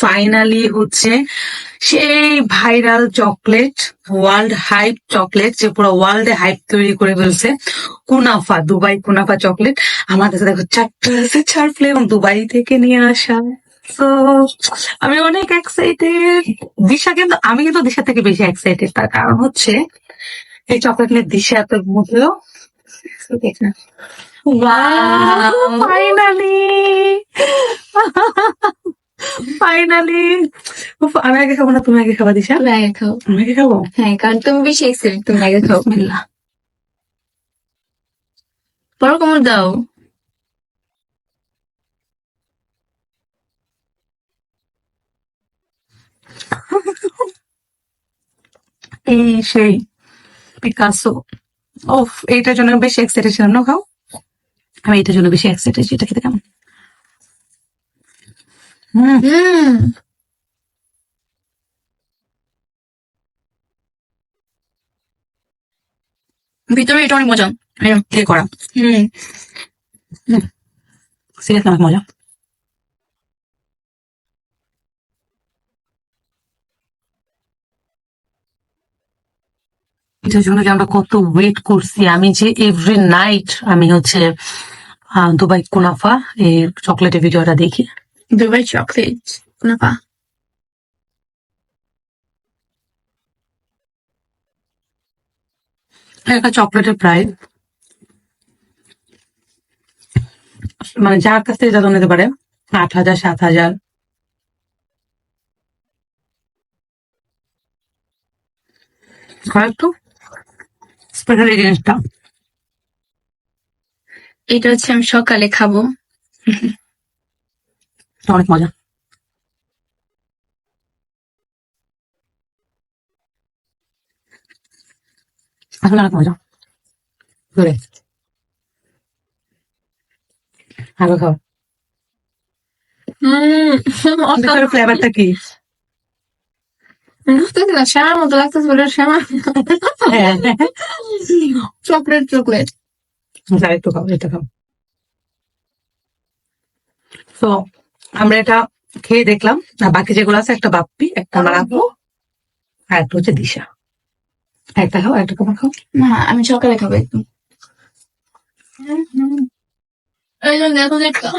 Finally হচ্ছে সেই viral chocolate world hype chocolate যে পুরো ওয়ার্ল্ডে হাইপ তৈরি করে ফেলছে। কুনাফা, দুবাই কুনাফা চকলেট আমার কাছে দেখো চারটা আছে, চার ফ্লেভার দুবাই থেকে নিয়ে আসা। তো আমি অনেক এক্সাইটেড দিশা কিন্তু, আমি কিন্তু দিশা থেকে বেশি এক্সাইটেড তার কারণ হচ্ছে এই চকলেটের দিশা এত মূল্য ফাইনালি ফাইনালি আমি আগে খাব না তুমি আগে খাবা দিশা? তুমি আগে খাও। আমি আগে খাব? হ্যাঁ কারণ তুমি বেশি এক্সাইটেড তুমি আগে খাও বিসমিল্লাহ বড় কোমর দাও। এই সেই পিকাসো ওফ এইটার জন্য বেশি এক্সাইটেড ছিলাম না খাও? আমি এটার জন্য বেশি এক্সাইটেড এটা খেতে কেমন? হুম। ভিতরে এটা অনেক মজা। কে করা। হুম। সিরিয়াস অনেক মজা। এটার জন্য আমরা কত ওয়েট করছি। আমি যে এভরি নাইট আমি হচ্ছে দুবাই কুনাফা এই চকলেটের ভিডিওটা দেখি। দুবাই চকলেট নাপা একটা চকলেটের প্রাইস মানে যার কাছ থেকে যত নিতে পারে আট হাজার সাত হাজার। একটু স্পেশাল এই জিনিসটা এটা হচ্ছে আমি সকালে খাব। অনেক মজা। আসলে অনেক মজা। ঘুরে। আগে খাও। হম ফ্লেভারটা কি? শ্যামার মতো লাগতেছে বলে শ্যামা। হ্যাঁ। Chocolate chocolate. একটু খাও এটা খাও। তো আমরা এটা খেয়ে দেখলাম। আর বাকি যেগুলো আছে একটা বাপ্পি একটা আমার আপু আর একটা হচ্ছে দিশা। একটা খাও একটা তোমার খাও। না আমি সকালে খাব একদম। এই জন্য এত দেখতাম